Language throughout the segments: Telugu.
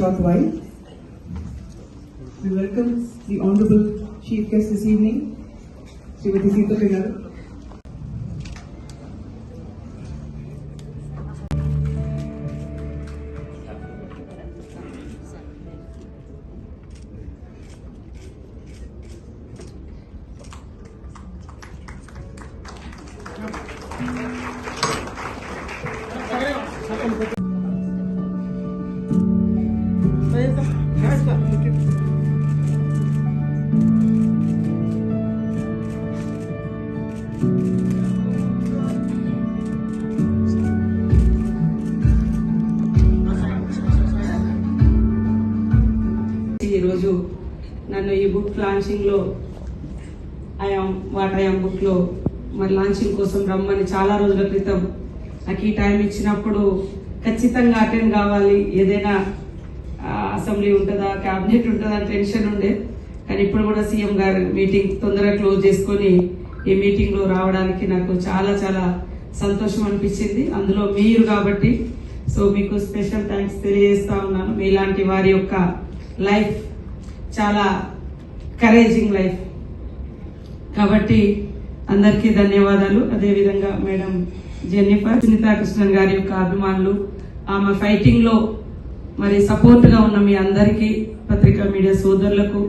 We welcome the Honorable Chief Guest this evening, Srimati Sita Garu. ఈరోజు నన్ను ఈ బుక్ లాంచింగ్లో ఐఎమ్ వాట్ ఐఎమ్ బుక్లో మరి లాంచింగ్ కోసం రమ్మని చాలా రోజుల క్రితం. నాకు ఈ టైం ఇచ్చినప్పుడు ఖచ్చితంగా అటెండ్ కావాలి. ఏదైనా అసెంబ్లీ ఉంటుందా క్యాబినెట్ ఉంటుందా టెన్షన్ ఉండే. కానీ ఇప్పుడు కూడా సీఎం గారు మీటింగ్ తొందరగా క్లోజ్ చేసుకొని ఈ మీటింగ్లో రావడానికి నాకు చాలా చాలా సంతోషం అనిపించింది. అందులో మీరు కాబట్టి సో మీకు స్పెషల్ థ్యాంక్స్ తెలియజేస్తా ఉన్నాను. మీలాంటి వారి యొక్క లైఫ్ చాలా కరేజింగ్ లైఫ్. కాబట్టి అందరికీ ధన్యవాదాలు. అదేవిధంగా మేడం జెన్నిఫర్ సునీతా కృష్ణన్ గారి యొక్క అభిమానులు ఆమె ఫైటింగ్లో మరి సపోర్ట్గా ఉన్న మీ అందరికీ పత్రికా మీడియా సోదరులకు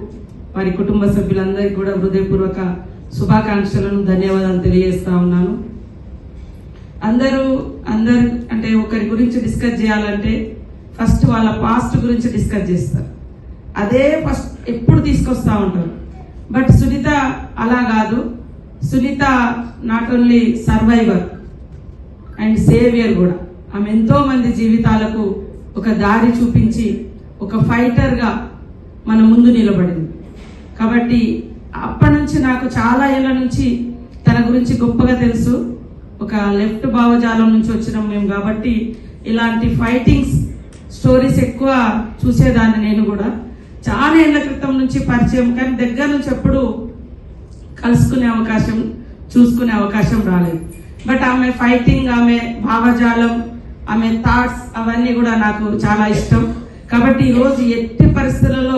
వారి కుటుంబ సభ్యులందరికీ కూడా హృదయపూర్వక శుభాకాంక్షలను ధన్యవాదాలు తెలియజేస్తా ఉన్నాను. అందరూ అందరు అంటే ఒకరి గురించి డిస్కస్ చేయాలంటే ఫస్ట్ వాళ్ళ పాస్ట్ గురించి డిస్కస్ చేస్తారు. అదే ఫస్ట్ ఎప్పుడు తీసుకొస్తా ఉంటారు. బట్ సునీత అలా కాదు. Sunitha not only survivor and saviour కూడా. ఆమె ఎంతో మంది జీవితాలకు ఒక దారి చూపించి ఒక ఫైటర్గా మన ముందు నిలబడింది. కాబట్టి అప్పటి నుంచి నాకు చాలా ఏళ్ళ నుంచి తన గురించి గొప్పగా తెలుసు. ఒక లెఫ్ట్ భావజాలం నుంచి వచ్చినాం మేము కాబట్టి ఇలాంటి ఫైటింగ్స్ స్టోరీస్ ఎక్కువ చూసేదాన్ని నేను కూడా. చాలా ఏళ్ళ క్రితం నుంచి పరిచయం కానీ దగ్గర నుంచి ఎప్పుడు కలుసుకునే అవకాశం చూసుకునే అవకాశం రాలేదు. బట్ ఆమె ఫైటింగ్ ఆమె భావజాలం ఆమె థాట్స్ అవన్నీ కూడా నాకు చాలా ఇష్టం. కాబట్టి ఈరోజు రోజు ఎట్టి పరిస్థితులలో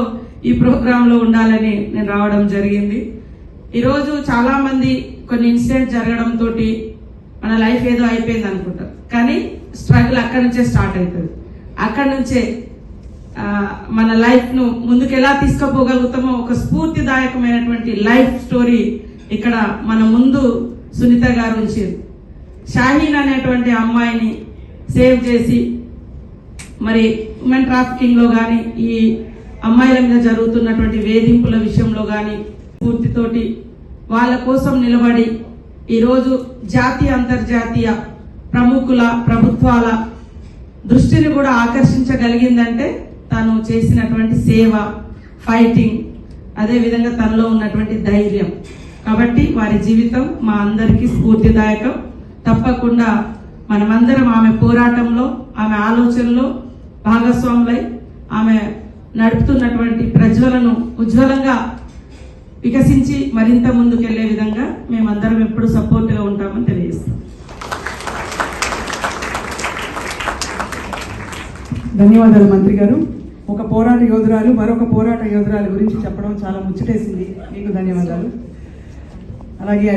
ఈ ప్రోగ్రాంలో ఉండాలని నేను రావడం జరిగింది. ఈరోజు చాలామంది కొన్ని ఇన్సిడెంట్ జరగడంతో మన లైఫ్ ఏదో అయిపోయింది అనుకుంటారు. కానీ స్ట్రగుల్ అక్కడి నుంచే స్టార్ట్ అవుతుంది. అక్కడి నుంచే మన లైఫ్ను ముందుకు ఎలా తీసుకుపోగలుగుతామో ఒక స్ఫూర్తిదాయకమైనటువంటి లైఫ్ స్టోరీ ఇక్కడ మన ముందు సునీత గారు ఉంచారు. షాహీన్ అనేటువంటి అమ్మాయిని సేవ్ చేసి మరి ఉమెన్ ట్రాఫికింగ్లో ఈ అమ్మాయిల మీద జరుగుతున్నటువంటి వేధింపుల విషయంలో కానీ పూర్తితోటి వాళ్ళ కోసం నిలబడి ఈరోజు జాతీయ అంతర్జాతీయ ప్రముఖుల ప్రభుత్వాల దృష్టిని కూడా ఆకర్షించగలిగిందంటే తను చేసినటువంటి సేవ ఫైటింగ్ అదేవిధంగా తనలో ఉన్నటువంటి ధైర్యం. కాబట్టి వారి జీవితం మా అందరికీ స్ఫూర్తిదాయకం. తప్పకుండా మనమందరం ఆమె పోరాటంలో ఆమె ఆలోచనలో భాగస్వాములై ఆమె నడుపుతున్నటువంటి ప్రజ్వలను ఉజ్వలంగా వికసించి మరింత ముందుకెళ్ళే విధంగా మేమందరం ఎప్పుడు సపోర్ట్గా ఉంటామని తెలియజేస్తాం. ధన్యవాదాలు మంత్రి గారు. ఒక పోరాట యోధురాలు మరొక పోరాట యోధురాల గురించి చెప్పడం చాలా ముచ్చటేసింది. మీకు ధన్యవాదాలు. అలాగే